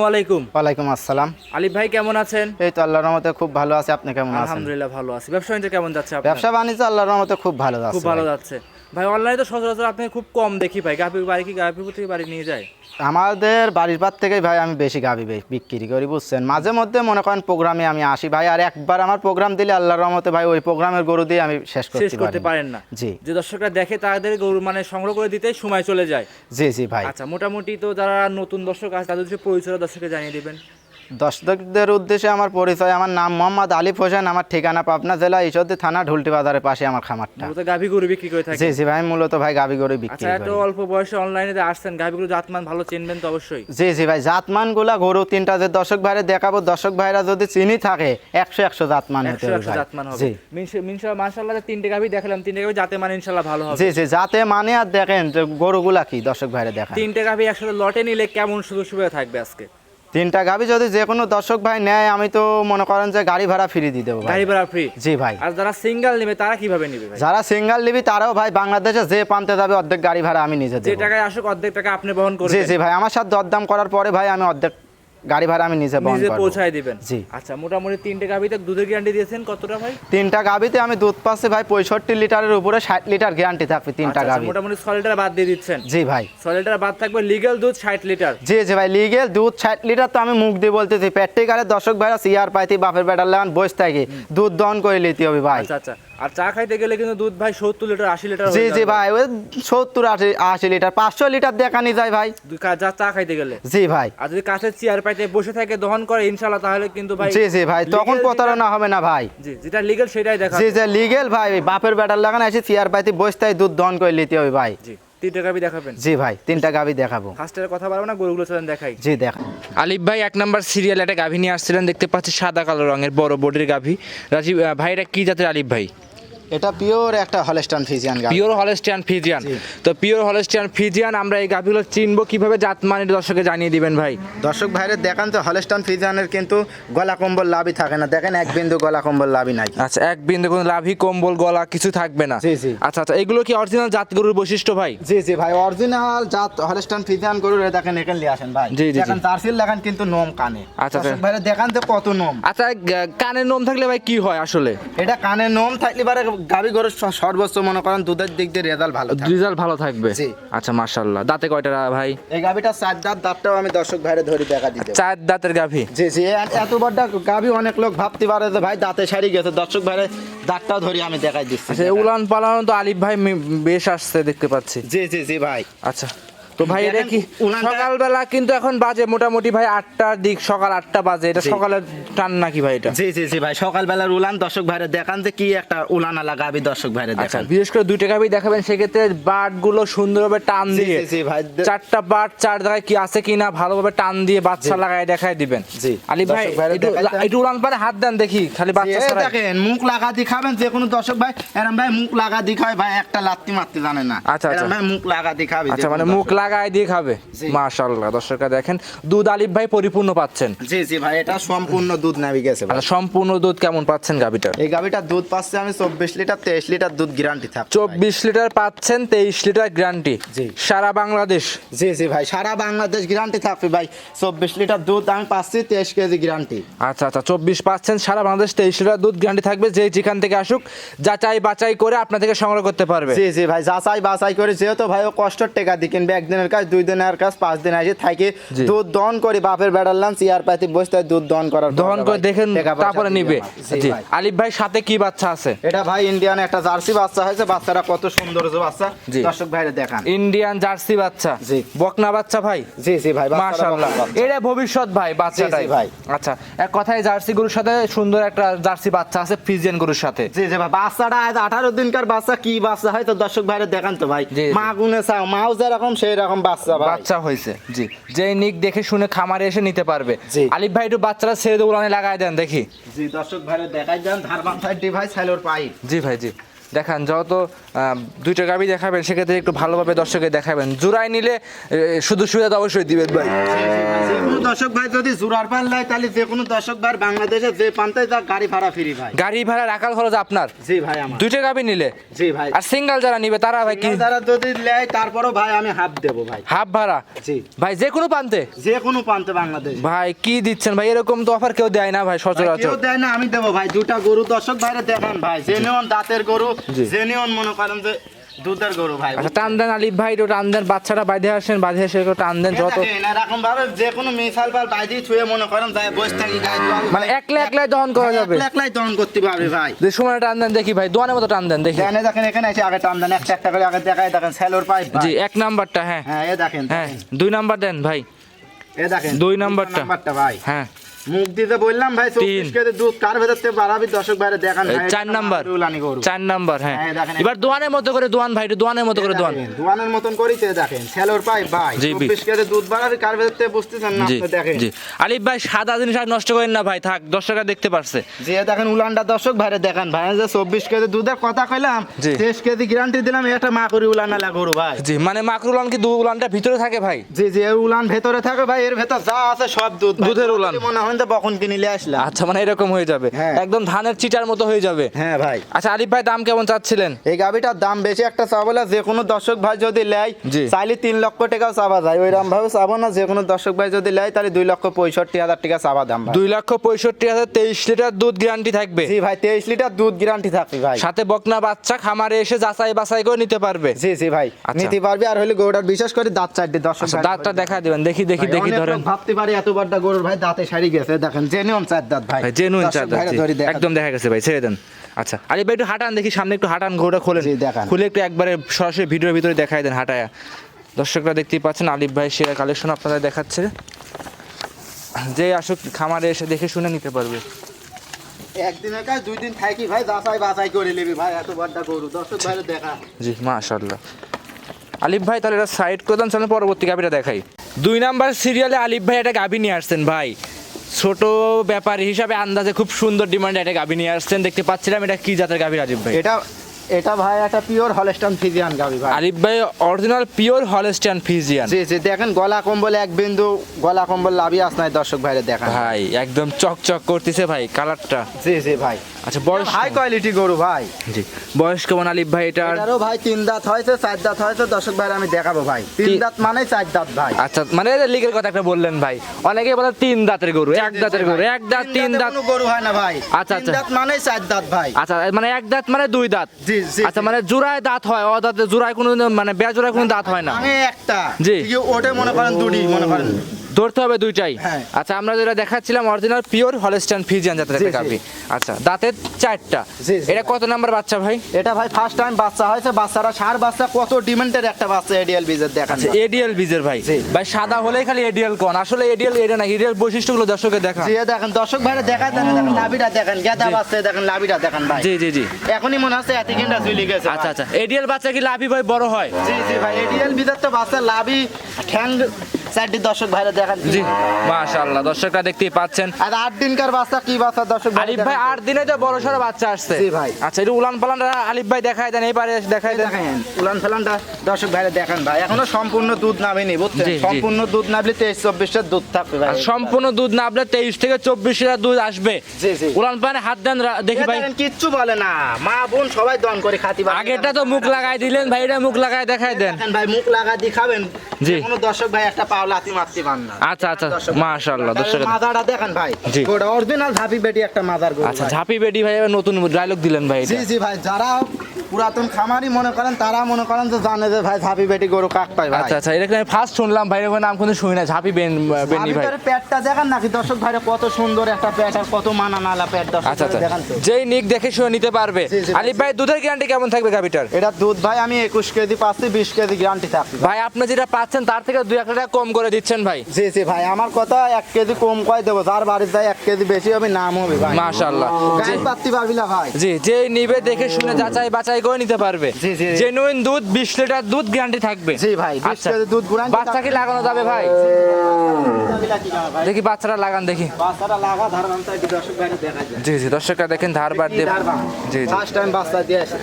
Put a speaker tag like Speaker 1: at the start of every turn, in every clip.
Speaker 1: আসসালামু আলাইকুম।
Speaker 2: ওয়ালাইকুম আসসালাম।
Speaker 1: আলিফ ভাই কেমন আছেন?
Speaker 2: এই তো আল্লাহর রহমতে খুব ভালো আছে। আপনি কেমন আছেন?
Speaker 1: আলহামদুলিল্লাহ ভালো আছি। ব্যবসা বাণিজ্য কেমন যাচ্ছে আপনার?
Speaker 2: ব্যবসা বাণিজ্য আল্লাহর রহমতে খুব ভালো
Speaker 1: খুব ভালো। যাচ্ছে। ভাই অনলাইনে তো সচরাচর আপনি খুব কম দেখি ভাই। গাভি বাড়ি কি গাভি থেকে বাড়ি নিয়ে যায়?
Speaker 2: আমাদের বাড়ির পার থেকেই ভাই আমি বেশি গাবি বিক্রি করি বুঝছেন? মাঝে মধ্যে মনে করেন প্রোগ্রামে আমি আসি ভাই আর একবার আমার প্রোগ্রাম দিলে আল্লাহর রহমতে ভাই ওই প্রোগ্রামের গরু দিয়ে আমি শেষ
Speaker 1: শেষ
Speaker 2: করতে
Speaker 1: করতে পারেন না।
Speaker 2: জি।
Speaker 1: যে দর্শকরা দেখে তাদের গরু মানে সংগ্রহ করে দিতেই সময় চলে যায়।
Speaker 2: জি জি ভাই।
Speaker 1: আচ্ছা মোটামুটি তো যারা নতুন দর্শক আছে তাদের পরিচয় দর্শককে জানিয়ে দিবেন।
Speaker 2: দর্শকদের উদ্দেশ্যে আমার পরিচয় আমার নাম মোহাম্মদ আলিফ হোসেন আমার ঠিকানা পাবনা জেলা ঈশ্বরদী থানা ঢুলটি বাজারের পাশে আমার খামারটা।
Speaker 1: মূলত গাভি গরু বিক্রি করে থাকে
Speaker 2: জি জি ভাই মূলত ভাই গাবি গরু বিক্রি
Speaker 1: আচ্ছা এত
Speaker 2: করি।
Speaker 1: অল্প বয়সে অনলাইনে আসছেন গাভি গরু জাতমান ভালো চিনবেন তো অবশ্যই।
Speaker 2: জি জি ভাই জাতমানগুলা গরু তিনটা যে দর্শক ভাইরে দেখাবো দর্শক ভাইরা যদি চিনি থাকে একশো একশো জাতমান হতে
Speaker 1: একশো
Speaker 2: হবে
Speaker 1: একশো
Speaker 2: ভাই।
Speaker 1: জাতমান হবে।
Speaker 2: জি।
Speaker 1: মিনশা মাশাল্লাহ তিনটে গাভি দেখালাম তিনটে গাভি জাতে মানে ইনশাল্লাহ ভালো হবে।
Speaker 2: জি জি যাতে মানে আর দেখেন যে গরুগুলা কি দর্শক ভাইরা দেখা
Speaker 1: তিনটে গাভি একসাথে লটে নিলে কেমন সুযোগ সুবিধা থাকবে আজকে?
Speaker 2: তিনটা গাবি যদি যে কোনো দর্শক ভাই নেয় আমি তো মনে করেন যে গাড়ি ভাড়া ফ্রি দিয়ে দেবো ভাই।
Speaker 1: গাড়ি ভাড়া ফ্রি
Speaker 2: জি ভাই।
Speaker 1: আর যারা সিঙ্গেল নেবে তারা কীভাবে নেবে
Speaker 2: যারা সিঙ্গেল নেবে তারাও ভাই বাংলাদেশে যে পান্তে যাবে অর্ধেক গাড়ি ভাড়া আমি নিজে
Speaker 1: যে টাকায় আসুক অর্ধেক টাকা আপনি বহন করবেন।
Speaker 2: জি জি ভাই আমার সাথে দরদাম করার পরে ভাই আমি অর্ধেক গাড়ি ভাড়া আমি নিজে
Speaker 1: নিজে পৌঁছায় দিবেন।
Speaker 2: জি।
Speaker 1: আচ্ছা মোটামুটি তিনটে গাভিতে দুধের গ্যারান্টি দিয়েছেন কতটা ভাই?
Speaker 2: তিনটা গাবিতে আমি দুধ পাচ্ছি ভাই পঁয়ষট্টি লিটারের উপরে ষাট লিটার গ্যারান্টি থাকবে তিনটা
Speaker 1: আচ্ছা, আচ্ছা, মোটামুটি ছয় লিটার বাদ দিয়ে দিচ্ছেন।
Speaker 2: জি ভাই।
Speaker 1: ছয় লিটার বাদ থাকবে লিগ্যাল দুধ ষাট লিটার।
Speaker 2: জি জি ভাই লিগেল দুধ ষাট লিটার তো আমি মুখ দিয়ে বলতেছি। প্র্যাকটিক্যালে দর্শক ভাইরা সিয়ার পাইতি বাপের বেটার লাগান বসে থাকি। দুধ দহন করে নিতে হবে ভাই।
Speaker 1: আচ্ছা আচ্ছা। আর চা খাইতে গেলে কিন্তু দুধ ভাই সত্তর লিটার আশি লিটার
Speaker 2: জি জি ভাই ওই সত্তর আশি আশি লিটার পাঁচশো লিটার দেখানি যায় ভাই।
Speaker 1: যা চা খাইতে গেলে।
Speaker 2: জি ভাই।
Speaker 1: আর যদি কাছে চেয়ার পাইতে বসে থাকে দহন করে ইনশাল্লাহ তাহলে কিন্তু ভাই
Speaker 2: জি জি ভাই তখন প্রতারণা হবে না ভাই।
Speaker 1: জি যেটা লিগ্যাল সেটাই দেখা
Speaker 2: জি জি লিগেল ভাই বাপের বেটার লাগান এসে চেয়ার পাইতে বসে থাকি দুধ দহন করে নিতে হবে ভাই।
Speaker 1: জি তিনটে গাভি দেখাবেন।
Speaker 2: জি ভাই তিনটা গাবি দেখাবো।
Speaker 1: ফার্স্টের কথা বলব না গরুগুলো চলেন দেখাই।
Speaker 2: জি দেখ
Speaker 1: আলিফ ভাই এক নাম্বার সিরিয়াল একটা গাভী নিয়ে আসছিলেন দেখতে পাচ্ছি সাদা কালো রঙের বড় বডির গাভী। রাজীব ভাই এটা কি জাতের আলিফ ভাই?
Speaker 2: এটা পিওর একটা Holstein Friesian
Speaker 1: pure Holstein Friesian তো পিওর হলেস্টিয়ান ফিজিয়ান আমরা এই গাভীগুলো চিনবো কীভাবে জাত মানে দর্শকে জানিয়ে দিবেন ভাই।
Speaker 2: দর্শক ভাইরে দেখান তো হলস্টান ফিজিয়ানের কিন্তু গলা কম্বল লাভই থাকে না। দেখেন এক বিন্দু গলা কম্বল লাভই নাই।
Speaker 1: আচ্ছা এক বিন্দু কোনো লাভি কম্বল গলা কিছু থাকবে না।
Speaker 2: জি, জি।
Speaker 1: আচ্ছা আচ্ছা এগুলো কি অরিজিনাল জাত গরুর বৈশিষ্ট্য ভাই?
Speaker 2: জি জি ভাই অরিজিনাল জাত হলস্টান ফিজিয়ান গরুর দেখেন এখানে নিয়ে আসেন ভাই।
Speaker 1: জি, জি।
Speaker 2: দেখেন জার্সির লেখান কিন্তু নোম কানে।
Speaker 1: আচ্ছা,
Speaker 2: দর্শক
Speaker 1: আচ্ছা।
Speaker 2: ভাইরে দেখান তো কত নোম।
Speaker 1: আচ্ছা কানের নোম থাকলে ভাই কি হয় আসলে?
Speaker 2: এটা কানে নোম থাকলে পারে গাবি গরুর স- সর্বোচ্চ মনে করেন দুধের দিক দিয়ে রেজাল্ট ভালো
Speaker 1: রেজাল্ট ভালো থাকবে?
Speaker 2: জি।
Speaker 1: আচ্ছা মাশাল্লাহ দাঁতে কয়টা ভাই?
Speaker 2: এই গাবিটা চার দাঁত দাঁতটাও আমি দর্শক ভাইরে ধরে দেখা দিতে
Speaker 1: চার দাঁতের গাভী?
Speaker 2: জি জি এত বড় গাবি অনেক লোক ভাবতে পারে যে ভাই দাঁতে সারি গেছে। দর্শক ভাইরে দাঁতটাও ধরে আমি দেখাই দিচ্ছি।
Speaker 1: আচ্ছা উলান পালানো তো আলিফ ভাই বেশ আসছে দেখতে পাচ্ছি।
Speaker 2: জি জি জি ভাই।
Speaker 1: আচ্ছা। তো ভাই এটা কি সকালবেলা কিন্তু এখন বাজে মোটামুটি ভাই আটটার দিক সকাল আটটা বাজে এটা। সকালের টান নাকি ভাই এটা
Speaker 2: জি জি জি ভাই সকালবেলার উলান দর্শক ভাইরে দেখান যে কি একটা উলান আলা গাবি দর্শক ভাইরে
Speaker 1: আচ্ছা
Speaker 2: দেখান
Speaker 1: বিশেষ করে দুইটা গাভি দেখাবেন সেক্ষেত্রে বাটগুলো সুন্দরভাবে টান দিয়ে
Speaker 2: জি, জি, ভাই।
Speaker 1: চারটা বাট চার জায়গায় কি আছে কিনা ভালোভাবে টান দিয়ে বাচ্চা লাগায় দেখাই দিবেন
Speaker 2: জি।
Speaker 1: আলিফ ভাই একটু উলান পারে হাত দেন দেখি খালি বাচ্চা
Speaker 2: দেখেন মুখ লাগা দি খাবেন যে কোনো দর্শক ভাই এরম ভাই মুখ লাগা দি খায় ভাই একটা লাত্তি মারতে জানে না
Speaker 1: আচ্ছা, আচ্ছা।
Speaker 2: ভাই মুখ লাগা দি খাবে
Speaker 1: আচ্ছা মানে মুখ
Speaker 2: দর্শক।
Speaker 1: লাগায় দিয়ে খাবে।
Speaker 2: জি।
Speaker 1: মাশাআল্লাহ দর্শকরা দেখেন দুধ আলিফ ভাই পরিপূর্ণ পাচ্ছেন।
Speaker 2: জি জি ভাই এটা সম্পূর্ণ দুধ নাবি গেছে।
Speaker 1: আচ্ছা সম্পূর্ণ দুধ কেমন পাচ্ছেন গাভিটার?
Speaker 2: এই গাবিটার দুধ পাচ্ছে আমি চব্বিশ লিটার তেইশ লিটার দুধ গ্যারান্টি ভাই।
Speaker 1: চব্বিশ লিটার পাচ্ছেন তেইশ লিটার গ্যারান্টি
Speaker 2: জি।
Speaker 1: সারা বাংলাদেশ?
Speaker 2: জি জি ভাই সারা বাংলাদেশ গ্যারান্টি থাকবে ভাই। চব্বিশ লিটার দুধ আমি পাচ্ছি তেইশ কেজি গ্যারান্টি
Speaker 1: আচ্ছা আচ্ছা চব্বিশ পাচ্ছেন সারা বাংলাদেশ তেইশ লিটার দুধ গ্যারান্টি থাকবে। যে যেখান থেকে আসুক যাচাই বাছাই করে আপনার থেকে সংগ্রহ করতে পারবে।
Speaker 2: জি জি ভাই যাচাই বাছাই করে যেহেতু ভাই ও কষ্টের টাকা দিয়ে কিনবে একদিনের কাজ দুই দিনের কাজ পাঁচ দিন আসে থাকে। দুধ দহন করে বাপের বেড়ার লান চেয়ার পাতি বসতে দুধ দহন করার
Speaker 1: দহন করে দেখেন তারপরে নিবে।
Speaker 2: জি
Speaker 1: আলিফ ভাই সাথে কি বাচ্চা আছে?
Speaker 2: এটা ভাই ইন্ডিয়ান একটা জার্সি বাচ্চা হয়েছে বাচ্চারা কত সুন্দর যে বাচ্চা। দর্শক ভাইরে দেখান।
Speaker 1: ইন্ডিয়ান জার্সি বাচ্চা।
Speaker 2: জি।
Speaker 1: বকনা বাচ্চা ভাই?
Speaker 2: জি জি ভাই
Speaker 1: মাশাআল্লাহ। এটা ভবিষ্যৎ ভাই বাচ্চাটাই।
Speaker 2: ভাই।
Speaker 1: আচ্ছা এক কথায় জার্সি গরুর সাথে সুন্দর একটা জার্সি বাচ্চা আছে ফ্রিজিয়ান গরুর সাথে।
Speaker 2: জি জি ভাই বাচ্চাটা আজ আঠারো দিনকার বাচ্চা কি বাচ্চা হয় তো দর্শক ভাইরে দেখান তো ভাই। মা গুনে চাও মাও যেরকম সেই রকম বাচ্চা
Speaker 1: বাচ্চা হয়েছে জি। যে নিক দেখে শুনে খামারে এসে নিতে পারবে। আলিফ ভাই একটু বাচ্চারা ছেড়ে দেবো উলানে লাগাই দেন দেখি।
Speaker 2: জি দর্শক ভাইরে দেখাই দেন ধারবান সাইড ভাই সাইলোর পাই।
Speaker 1: জি ভাই জি। দেখান যত দুইটা গাবি দেখাবেন সেক্ষেত্রে একটু ভালোভাবে দর্শকে দেখাবেন। জোড়াই নিলে শুধু সুবিধা তো অবশ্যই দিবেন ভাই।
Speaker 2: যে দর্শক ভাই যদি জোরার পাল নেয় তাহলে যে কোনো দর্শক ভাই বাংলাদেশে যে পান্তায় তার গাড়ি ভাড়া ফ্রি ভাই।
Speaker 1: গাড়ি ভাড়া রাখাল খরচ আপনার?
Speaker 2: জি ভাই আমার।
Speaker 1: দুইটা গাবি নিলে?
Speaker 2: জি ভাই।
Speaker 1: আর সিঙ্গেল যারা নিবে তারা ভাই কি?
Speaker 2: তারা যদি নেয় তারপরও ভাই আমি হাফ দেবো ভাই।
Speaker 1: হাফ ভাড়া?
Speaker 2: জি।
Speaker 1: ভাই যে কোনো পান্তে?
Speaker 2: যে কোনো প্রান্তে বাংলাদেশ।
Speaker 1: ভাই কি দিচ্ছেন ভাই? এরকম তো অফার কেউ দেয় না ভাই সচরাচর কেউ
Speaker 2: দেয় না আমি দেবো ভাই। দুটা গরু দর্শক ভাইরা দেখান ভাই। যে জেনিয়ন দাঁতের গরু। জেনিয়ন মনে করেন যে দুধের গরু ভাই
Speaker 1: আচ্ছা টান দেন আলিফ ভাই একটু টান দেন বাচ্চাটা বাইরে আসেন বাইরে এসে একটু টান দেন যত
Speaker 2: এরকম ভাবে যে কোনো মিসাল পাল ছুঁয়ে মনে করেন যায় বসে থাকি
Speaker 1: মানে একলা একলাই দহন করা যাবে?
Speaker 2: একলা একলাই দহন করতে পারবে ভাই।
Speaker 1: যে সময় টান দেন দেখি ভাই দোয়ানের মতো টান দেন দেখি।
Speaker 2: দেখেন দেখেন এখানে এসে আগে টান দেন একটা একটা করে আগে দেখায় দেখেন স্যালোর পাইপ
Speaker 1: জি এক নাম্বারটা হ্যাঁ।
Speaker 2: হ্যাঁ এ দেখেন
Speaker 1: হ্যাঁ দুই নাম্বার দেন ভাই।
Speaker 2: এ দেখেন
Speaker 1: দুই নাম্বারটা।
Speaker 2: নাম্বারটা ভাই।
Speaker 1: হ্যাঁ।
Speaker 2: মুখ দিতে বললাম ভাই চব্বিশ কেজি দুধ কার ভেতর থেকে বাড়াবি দর্শক বাইরে দেখান
Speaker 1: চার নাম্বার। চার নাম্বার হ্যাঁ।
Speaker 2: হ্যাঁ,
Speaker 1: এবার দোয়ানের মতো করে দোয়ান ভাই দোয়ানের মতো করে দোয়ান।
Speaker 2: দোয়ানের মতন দেখেন পাইপ ভাই
Speaker 1: জি,
Speaker 2: চব্বিশ কেজি দুধ বাড়াবি কার ভেতর থেকে বুঝতেছেন না আপনি দেখেন।
Speaker 1: জি। আলিফ ভাই সাদা জিনিস আর নষ্ট করেন না ভাই থাক দর্শকরা দেখতে পারছে।
Speaker 2: যে দেখেন উলানটা দর্শক ভাইরে দেখান ভাই যে চব্বিশ কেজি দুধের কথা কইলাম। তেইশ কেজি গ্যারান্টি দিলাম এটা মা করি উলান আলা গরু ভাই।
Speaker 1: জি মানে মাকরুলান কি দু উলানটা ভিতরে থাকে ভাই?
Speaker 2: জি জি উলান ভেতরে থাকে ভাই এর ভেতর যা আছে সব দুধ
Speaker 1: দুধের উলান।
Speaker 2: মনে হয় যে বখন কিনে নিয়ে আসলাম।
Speaker 1: আচ্ছা মানে এরকম হয়ে যাবে।
Speaker 2: হ্যাঁ।
Speaker 1: একদম ধানের চিটার মতো হয়ে যাবে।
Speaker 2: হ্যাঁ ভাই।
Speaker 1: আচ্ছা আলিফ ভাই দাম কেমন চাচ্ছিলেন?
Speaker 2: এই গাবিটার দাম বেশি একটা চাবলে যে কোনো দর্শক ভাই যদি লেয় চাইলে তিন লক্ষ টাকাও চাবা যায়। ওইরকম ভাবে চাবো না যে কোনো দর্শক ভাই যদি লেয় তাহলে দুই লক্ষ পঁয়ষট্টি হাজার টাকা চাবা দাম
Speaker 1: দুই লক্ষ পঁয়ষট্টি হাজার তেইশ লিটার দুধ গ্যারান্টি থাকবে।
Speaker 2: জি ভাই তেইশ লিটার দুধ গ্যারান্টি থাকবে ভাই।
Speaker 1: সাথে বকনা বাচ্চা খামারে এসে যাচাই বাছাই করে নিতে পারবে।
Speaker 2: জি জি ভাই
Speaker 1: আচ্ছা।
Speaker 2: নিতে পারবি আর হলে গরুটার বিশেষ করে দাঁত চারটে দর্শক
Speaker 1: আচ্ছা দাঁতটা দেখা দিবেন দেখি দেখি দেখি ধরেন।
Speaker 2: ভাবতে পারি এত বড়টা গরুর ভাই দাঁতে সারি গেছে দেখেন জেনুইন চার দাঁত ভাই।
Speaker 1: জেনুইন
Speaker 2: ধরে দেখান।
Speaker 1: একদম দেখা গেছে ভাই ছেড়ে দেন। আচ্ছা আরে ভাই একটু হাঁটান দেখি সামনে একটু হাঁটান ঘোড়া খোলেন। খুলে একটু একবারে সরাসরি ভিডিওর ভিতরে দেখাই দেন হাঁটায়া। দর্শকরা দেখতেই পাচ্ছেন আলিফ ভাই সেরা কালেকশন আপনাদের দেখাচ্ছে। যে আসুক খামারে এসে দেখে শুনে নিতে পারবে।
Speaker 2: একদিনের কাজ দুই দিন থাকি ভাই যাচাই বাছাই করে নিবি ভাই এত বড়টা গরু। দর্শক ভাইরা দেখা
Speaker 1: জি মাশাল্লাহ আলিফ ভাই তাহলে এটা সাইড করে দেন চলেন পরবর্তী গাবিটা দেখাই। দুই নাম্বার সিরিয়ালে আলিফ ভাই একটা গাবি নিয়ে আসছেন ভাই। ছোট ব্যাপার হিসাবে আন্দাজে খুব সুন্দর ডিমান্ড একটা গাভী নিয়ে আসছেন। দেখতে পাচ্ছিলাম, এটা কি জাতের গাভী, রাজীব ভাই?
Speaker 2: এটা এটা ভাই একটা পিওর হলস্টান ফিজিয়ান গাবি ভাই।
Speaker 1: আলিফ ভাই অরিজিনাল পিওর হলস্টিয়ান ফিজিয়ান
Speaker 2: জি জি দেখেন গলা কম্বল এক বিন্দু গলা কম্বল লাভি আস নাই দর্শক ভাইরে দেখা
Speaker 1: ভাই একদম চকচক করতেছে ভাই কালারটা
Speaker 2: জি জি ভাই।
Speaker 1: আচ্ছা বয়স
Speaker 2: হাই কোয়ালিটি গরু ভাই।
Speaker 1: জি বয়স কেমন আলিফ ভাই এটার?
Speaker 2: এটারও ভাই তিন দাঁত হয়েছে চার দাঁত হয়েছে দর্শক ভাই আমি দেখাবো ভাই। তিন দাঁত মানে চার দাঁত ভাই।
Speaker 1: আচ্ছা মানে লিগের কথা একটা বললেন ভাই। অনেকে বলে তিন দাঁতের গরু এক দাঁতের গরু এক দাঁত তিন দাঁত
Speaker 2: গরু হয় না ভাই।
Speaker 1: আচ্ছা,
Speaker 2: তিন
Speaker 1: আচ্ছা।
Speaker 2: দাঁত মানে চার দাঁত ভাই।
Speaker 1: আচ্ছা মানে এক দাঁত মানে দুই দাঁত।
Speaker 2: জি জি
Speaker 1: আচ্ছা মানে জোড়ায় দাঁত হয় অদাঁতে জোড়ায় কোনো মানে বেজোড়ায় কোনো দাঁত হয় না।
Speaker 2: একটা
Speaker 1: জি।
Speaker 2: ওটাই মনে করেন দুটি মনে করেন।
Speaker 1: ধরতে হবে দুইটাই।
Speaker 2: হ্যাঁ।
Speaker 1: আচ্ছা আমরা যেটা দেখাচ্ছিলাম অরিজিনাল পিওর হলস্টাইন ফিজিয়ান জাতের একটা। গাভি আচ্ছা দাঁতের চারটা। এটা কত নাম্বার বাচ্চা ভাই?
Speaker 2: এটা ভাই ফার্স্ট টাইম বাচ্চা হয়েছে বাচ্চারা সার বাচ্চা কত ডিমান্ডের একটা বাচ্চা এডিএল বিজের দেখান
Speaker 1: আচ্ছা এডিএল বীজের ভাই। ভাই সাদা হলেই খালি এডিএল কোন? আসলে এডিএল এটা না এডিএল বৈশিষ্ট্যগুলো দর্শকের দেখা
Speaker 2: জি দেখেন দর্শক ভাইরা দেখা দেন দেখেন লাভিটা দেখেন গেদা বাচ্চা দেখেন লাভিটা দেখেন ভাই।
Speaker 1: জি জি জি।
Speaker 2: এখনই মনে হচ্ছে এত কিনটা ঝুলি গেছে
Speaker 1: আচ্ছা আচ্ছা এডিএল বাচ্চা কি লাভি ভাই বড় হয়?
Speaker 2: জি জি ভাই এডিএল বিজের তো বাচ্চা লাভি ঠ্যাং চারটি দর্শক ভাইরা দেখেন।
Speaker 1: জি মাশাআল্লাহ দর্শকরা দেখতেই পাচ্ছেন।
Speaker 2: আর আট দিনকার বাচ্চা কি বাচ্চা দর্শক
Speaker 1: আলিফ ভাই আট দিনে তো বড় সড়ো বাচ্চা আসছে।
Speaker 2: জি ভাই।
Speaker 1: আচ্ছা এটা উলান পালান আলিফ ভাই দেন দেখাই দেন।
Speaker 2: উলান ফেলানটা দর্শক ভাইরা দেখেন ভাই। এখনও সম্পূর্ণ দুধ নামেনি বুঝছেন। সম্পূর্ণ দুধ নামলে দুধ থাকবে ভাই।
Speaker 1: সম্পূর্ণ দুধ না আপনার তেইশ থেকে চব্বিশ লিটার দুধ আসবে।
Speaker 2: জি, জি।
Speaker 1: উলান পানে হাত দেন দেখি ভাই।
Speaker 2: কিচ্ছু বলে না। মা বোন সবাই দন করে খাতি পারে।
Speaker 1: আগেরটা তো মুখ লাগাই দিলেন ভাই এটা মুখ লাগাই দেখাই দেন।
Speaker 2: ভাই মুখ লাগা দিয়ে খাবেন।
Speaker 1: জি।
Speaker 2: কোনো দর্শক ভাই একটা পাও লাতি মারতে পান না
Speaker 1: আচ্ছা আচ্ছা মাশাআল্লাহ দর্শক
Speaker 2: দেখেন ভাই
Speaker 1: জি।
Speaker 2: গোটা অরিজিনাল ধাপি বেটি একটা
Speaker 1: আচ্ছা। ঝাপি ভাই নতুন ডায়লগ দিলেন ভাই
Speaker 2: জি জি ভাই যারা পুরাতন খামারি মনে করেন তারা মনে করেন যে জানে যে ভাই ঝাপি বেটি গরু কাক পায় ভাই।
Speaker 1: আচ্ছা আচ্ছা এটা আমি ফার্স্ট শুনলাম ভাই এরকম নাম কোনো শুনি না ঝাপি বেন বেনি ভাই।
Speaker 2: পেটটা দেখেন নাকি? দর্শক ভাইরা কত সুন্দর একটা পেট আর কত মানা নালা পেট দর্শক
Speaker 1: আচ্ছা আচ্ছা।
Speaker 2: দেখেন তো।
Speaker 1: যেই নিক দেখে শুনে নিতে পারবে। আলিফ ভাই দুধের গ্যারান্টি কেমন থাকবে গাভিটার?
Speaker 2: এটা দুধ ভাই আমি একুশ কেজি পাচ্ছি বিশ কেজি গ্যারান্টি থাকবে।
Speaker 1: ভাই আপনি যেটা পাচ্ছেন তার থেকে দুই এক টাকা কম করে দিচ্ছেন ভাই।
Speaker 2: জি জি ভাই আমার কথা এক কেজি কম কয় দেবো যার বাড়ির যায় এক কেজি বেশি হবে নাম হবে ভাই।
Speaker 1: মাশাআল্লাহ।
Speaker 2: গায়ে পাত্তি পারবি না ভাই
Speaker 1: জি যেই নিবে দেখে শুনে যাচাই বাছাই যাচাই করে নিতে পারবে।
Speaker 2: জি, জি।
Speaker 1: জেনুইন দুধ বিশ লিটার দুধ গ্যারান্টি থাকবে।
Speaker 2: জি ভাই, 20
Speaker 1: আচ্ছা।
Speaker 2: লিটার দুধ গুঁড়ান
Speaker 1: বাচ্চা কি লাগানো যাবে ভাই? দেখি বাচ্চাটা লাগান দেখি।
Speaker 2: বাচ্চাটা লাগা ধারণ তো দর্শক ভাই দেখা যায়।
Speaker 1: জি জি দর্শকরা দেখেন ধার বার দিয়ে জি জি।
Speaker 2: ফার্স্ট টাইম বাচ্চা দিয়ে আসে।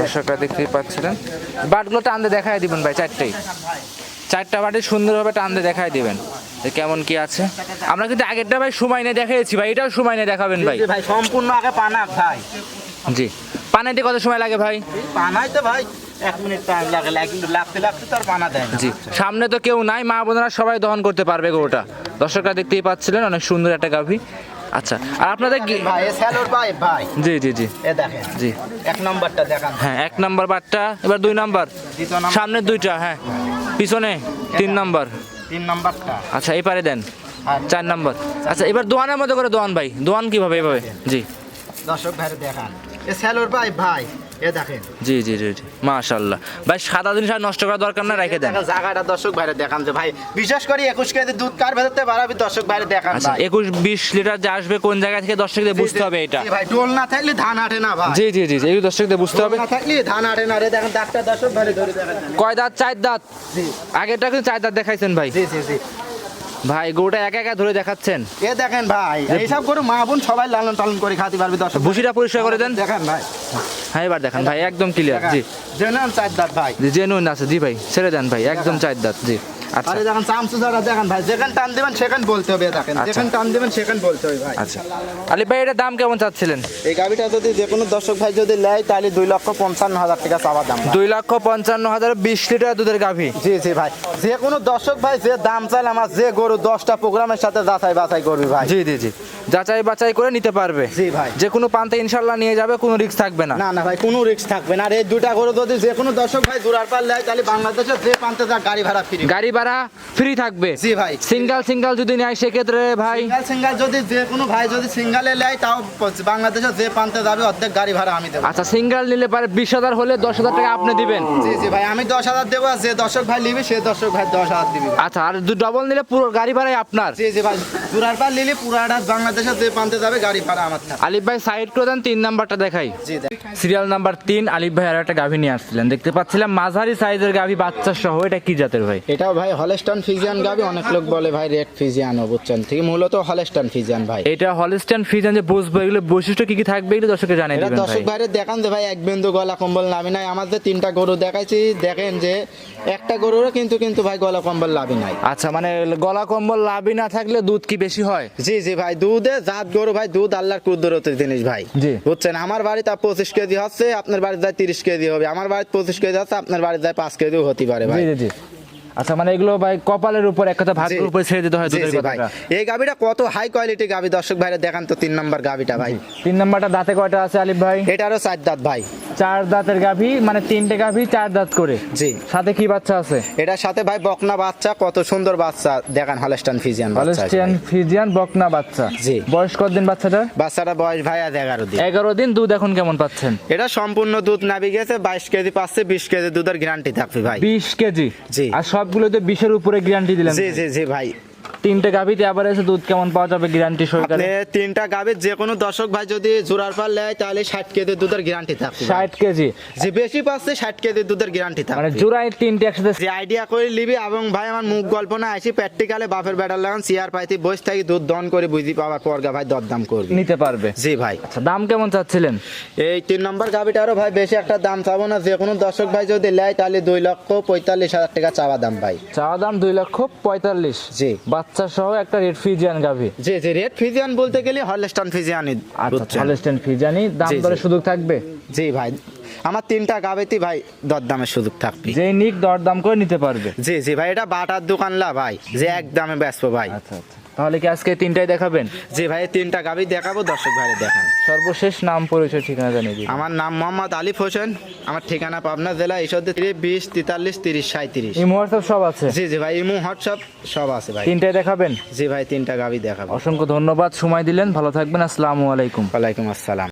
Speaker 1: দর্শকরা দেখতেই পাচ্ছিলেন। বাটগুলো টানতে দেখাই দিবেন ভাই চারটেই চারটা বাটি সুন্দরভাবে টানতে দেখাই দিবেন। যে কেমন কি আছে। আমরা কিন্তু আগেরটা ভাই সময় নিয়ে দেখাইছি ভাই এটাও সময় নিয়ে দেখাবেন ভাই।
Speaker 2: ভাই সম্পূর্ণ আগে পানা ভাই।
Speaker 1: জি। পানাইতে কত সময় লাগে ভাই?
Speaker 2: পানাই তো ভাই এক মিনিট টাইম লাগে কিন্তু লাগতে লাগতে তার পানা দেয়
Speaker 1: জি সামনে তো কেউ নাই মা বোনেরা সবাই দহন করতে পারবে গরুটা। দর্শকরা দেখতেই পাচ্ছিলেন অনেক সুন্দর একটা গাভী। আচ্ছা আর আপনাদের
Speaker 2: ভাই স্যালোর ভাই ভাই।
Speaker 1: জি জি জি।
Speaker 2: এ দেখেন
Speaker 1: জি।
Speaker 2: এক নম্বরটা দেখান।
Speaker 1: হ্যাঁ এক নাম্বার বাটটা এবার দুই নাম্বার। সামনের দুইটা হ্যাঁ। পিছনে তিন নাম্বার।
Speaker 2: তিন নম্বরটা।
Speaker 1: আচ্ছা এই পারে দেন চার নাম্বার। আচ্ছা এবার দোয়ানের মতো করে দোয়ান ভাই। দোয়ান কীভাবে এভাবে? জি।
Speaker 2: দর্শক ভাইরে দেখান। এ স্যালোর ভাই ভাই এ দেখেন।
Speaker 1: জি জি জি জি। মাশাল্লাহ। ভাই সাদা জিনিস আর নষ্ট করার দরকার না রেখে দেন।
Speaker 2: জায়গাটা দর্শক ভাইরে দেখান যে ভাই বিশেষ করে একুশ কেজি দুধ কার ভেতরতে বাড়াবি দর্শক ভাইরে দেখান
Speaker 1: আচ্ছা একুশ বিশ লিটার যে আসবে কোন জায়গা থেকে দর্শকদের বুঝতে হবে এটা?
Speaker 2: ভাই ডোল না থাকলে ধান আটে না ভাই।
Speaker 1: জি জি জি এই দর্শকদের বুঝতে হবে।
Speaker 2: না থাকলে ধান আটে না রে দেখেন ডাক্তার দর্শক ভাইরে ধরে দেখেন।
Speaker 1: কয় দাঁত? চার দাঁত।
Speaker 2: জি।
Speaker 1: আগেরটা কিন্তু চার দাঁত দেখাইছেন ভাই।
Speaker 2: জি জি জি।
Speaker 1: ভাই গরুটা একা একা ধরে দেখাচ্ছেন?
Speaker 2: এ দেখেন ভাই এইসব করে মা বোন সবাই লালন পালন করে খাতে পারবি দর্শক।
Speaker 1: ভুসিটা পরিষ্কার করে দেন।
Speaker 2: দেখেন ভাই।
Speaker 1: হ্যাঁ এবার দেখেন ভাই একদম ক্লিয়ার জি।
Speaker 2: জেনুইন চার দাঁত ভাই।
Speaker 1: জি জেনুইন আছে জি ভাই ছেড়ে দেন ভাই একদম চার দাঁত জি।
Speaker 2: আরে দেখেন চামচু ধরা দেখেন ভাই যেখানে টান দিবেন সেখানে বলতে হবে দেখেন।
Speaker 1: আচ্ছা।
Speaker 2: যেখানে টান দিবেন সেখানে বলতে হবে ভাই।
Speaker 1: আচ্ছা। আলি ভাই এটা দাম কেমন চাচ্ছিলেন?
Speaker 2: এই গাড়িটা যদি যে কোনো দর্শক ভাই যদি নেয় তাহলে দুই লক্ষ পঞ্চান্ন হাজার টাকা চাওয়া দাম
Speaker 1: দুই লক্ষ পঞ্চান্ন হাজার বিশ লিটার দুধের গাভী।
Speaker 2: জি জি ভাই। যে কোনো দর্শক ভাই যে দাম চাইলে আমার যে গরু দশটা প্রোগ্রামের সাথে যাচাই বাছাই করবি ভাই।
Speaker 1: জি জি জি। যাচাই বাছাই করে নিতে পারবে।
Speaker 2: জি ভাই।
Speaker 1: যে কোনো পান্তে ইনশাল্লাহ নিয়ে যাবে কোনো রিস্ক থাকবে না।
Speaker 2: না না ভাই কোনো রিস্ক থাকবে না। আর এই দুটা গরু যদি যে কোনো দর্শক ভাই জোড়ার পার নেয় তাহলে বাংলাদেশে যে প্রান্তে যা গাড়ি ভাড়া ফ্রি
Speaker 1: গাড়ি ভাড়া ফ্রি থাকবে।
Speaker 2: জি ভাই।
Speaker 1: সিঙ্গেল সিঙ্গেল যদি নেয় সেক্ষেত্রে ভাই
Speaker 2: সিঙ্গেল সিঙ্গেল যদি যে কোনো ভাই যদি সিঙ্গেলে নেয় তাও বাংলাদেশে যে প্রান্তে যাবে অর্ধেক গাড়ি ভাড়া আমি দেবো।
Speaker 1: আচ্ছা সিঙ্গেল নিলে পারে বিশ হাজার হলে দশ হাজার টাকা আপনি দিবেন।
Speaker 2: জি জি ভাই আমি দশ হাজার দেবো আর যে দর্শক ভাই নিবি সে দর্শক ভাই দশ হাজার দিবি।
Speaker 1: আচ্ছা আর ডবল নিলে পুরো গাড়ি ভাড়াই আপনার।
Speaker 2: জি জি ভাই জোড়ার পার নিলে পুরাটা বাংলাদেশের যে প্রান্তে যাবে গাড়ি ভাড়া আমার থাকবে।
Speaker 1: আলিফ ভাই সাইড করে দেন তিন নাম্বারটা দেখাই।
Speaker 2: জি
Speaker 1: সিরিয়াল নাম্বার তিন আলিফ ভাই আর একটা গাভী নিয়ে আসছিলেন। দেখতে পাচ্ছিলাম মাঝারি সাইজের গাভী বাচ্চা সহ এটা কি জাতের ভাই?
Speaker 2: এটাও ভাই হলেস্টন ফিজিয়ান গাবি অনেক লোক বলে ভাই রেড ফিজিয়ানও বুঝছেন? ঠিক মূলত হলেস্টন ফিজিয়ান ভাই।
Speaker 1: এটা হলিস্টান ফিজান যে বুঝব এগুলো বৈশিষ্ট্য কি কি থাকবে এগুলো দর্শকে জানিয়ে
Speaker 2: এটা
Speaker 1: দিবেন ভাই।
Speaker 2: দর্শক ভাইরে দেখান যে ভাই এক বিন্দু গলা কম্বল নাবি নাই। আমার যে তিনটা গরু দেখাইছি দেখেন যে একটা গরুরও কিন্তু কিন্তু ভাই গলা কম্বল লাভি নাই।
Speaker 1: আচ্ছা মানে গলা কম্বল লাভই না থাকলে দুধ কি বেশি হয়?
Speaker 2: জি জি ভাই দুধে জাত গরু ভাই দুধ আল্লাহর কুদরত জিনিস ভাই। বুঝছেন? আমার বাড়িতে পঁচিশ কেজি হচ্ছে আপনার বাড়িতে যায় তিরিশ কেজি হবে। আমার বাড়িতে পঁচিশ কেজি হচ্ছে আপনার বাড়িতে যায় পাঁচ কেজিও হতে পারে ভাই।
Speaker 1: আচ্ছা মানে এগুলো ভাই কপালের উপর এক কথা ভাগ্যের
Speaker 2: জি।
Speaker 1: উপর ছেড়ে দিতে হয় দুধের
Speaker 2: ভাই
Speaker 1: কথাটা।
Speaker 2: এই গাবিটা কত হাই কোয়ালিটি গাবি? দর্শক ভাইরা দেখান তো তিন নম্বর গাবিটা ভাই।
Speaker 1: তিন নাম্বারটা দাঁতে কয়টা আছে আলিফ ভাই?
Speaker 2: এটারও চার দাঁত ভাই।
Speaker 1: চার দাঁতের গাভী মানে তিনটে গাভী চার দাঁত করে।
Speaker 2: জি।
Speaker 1: সাথে কি বাচ্চা আছে?
Speaker 2: এটার সাথে ভাই বকনা বাচ্চা কত সুন্দর বাচ্চা। দেখান হলেস্টান ফিজিয়ান ভাই।
Speaker 1: ফিজিয়ান বকনা বাচ্চা।
Speaker 2: জি।
Speaker 1: বয়স কতদিন বাচ্চাটা
Speaker 2: বাচ্চাটা বয়স ভাই আজ এগারো দিন।
Speaker 1: এগারো দিন দুধ এখন কেমন পাচ্ছেন?
Speaker 2: এটা সম্পূর্ণ দুধ নাবি গেছে বাইশ কেজি পাচ্ছে বিশ কেজি দুধের গ্যারান্টি থাকবে ভাই।
Speaker 1: বিশ কেজি।
Speaker 2: জি।
Speaker 1: আর সবগুলোতে বিশের উপরে গ্যারান্টি দিলেন
Speaker 2: জি জি জি ভাই।
Speaker 1: তিনটে গাভীতে আবার এসে দুধ কেমন পাওয়া যাবে গ্যারান্টি সহকারে?
Speaker 2: তিনটা গাবির যে কোনো দর্শক ভাই যদি জোড়ার পার নেয় তাহলে ষাট কেজি দুধের গ্যারান্টি থাকবে ভাই।
Speaker 1: ষাট কেজি।
Speaker 2: যে বেশি পাচ্ছে ষাট কেজি দুধের গ্যারান্টি
Speaker 1: মানে
Speaker 2: থাকবে।
Speaker 1: জোড়ায় তিনটে একসাথে
Speaker 2: যে আইডিয়া করে লিবি এবং ভাই আমার মুখ গল্প না আসি প্র্যাকটিক্যালে বাপের বেটার লাগান চেয়ার পাইতে বসে থাকি দুধ দন করে বুঝি পাওয়ার পর গা ভাই দরদাম করবি।
Speaker 1: নিতে পারবে।
Speaker 2: জি ভাই।
Speaker 1: আচ্ছা দাম কেমন চাচ্ছিলেন?
Speaker 2: এই তিন নম্বর গাবিটারও ভাই বেশি একটা দাম চাবো না যে কোনো দর্শক ভাই যদি নেয় তাহলে দুই লক্ষ পঁয়তাল্লিশ হাজার টাকা চাওয়া দাম ভাই।
Speaker 1: চাওয়া দাম দুই লক্ষ পঁয়তাল্লিশ।
Speaker 2: জি।
Speaker 1: বাচ্চা সহ একটা রেড ফিজিয়ান গাভি।
Speaker 2: জি জি রেড ফিজিয়ান বলতে গেলে হলস্টন ফিজিয়ানই
Speaker 1: আচ্ছা
Speaker 2: বুঝছেন?
Speaker 1: হলিস্টিয়ান ফিজিয়ানি দাম। দরে সুযোগ থাকবে?
Speaker 2: জি ভাই। আমার তিনটা গাবেতে ভাই দরদামের সুযোগ থাকবে।
Speaker 1: যে নিক দরদাম করে নিতে পারবে।
Speaker 2: জি জি ভাই এটা বাটার দোকান লা ভাই যে একদমে ব্যস্ত ভাই।
Speaker 1: আচ্ছা আচ্ছা। তাহলে কি আজকে তিনটাই দেখাবেন?
Speaker 2: যে ভাই তিনটা গাবি দেখাবো দর্শক ভাই দেখান।
Speaker 1: সর্বশেষ নাম পরিচয় ঠিকানা জানিয়ে দিন।
Speaker 2: আমার নাম মোহাম্মদ আলিফ হোসেন আমার ঠিকানা পাবনা জেলা ঈশ্বরদী বিশ তেতাল্লিশ তিরিশ সাঁত্রিশ
Speaker 1: ইমো হোয়াটসঅ্যাপ সব আছে?
Speaker 2: জি জি ভাই ইমো হোয়াটসঅ্যাপ সব আছে ভাই।
Speaker 1: তিনটাই দেখাবেন?
Speaker 2: জি ভাই তিনটা গাবি দেখাবো।
Speaker 1: অসংখ্য ধন্যবাদ সময় দিলেন ভালো থাকবেন আসসালামু আলাইকুম।
Speaker 2: ওয়ালাইকুম আসসালাম।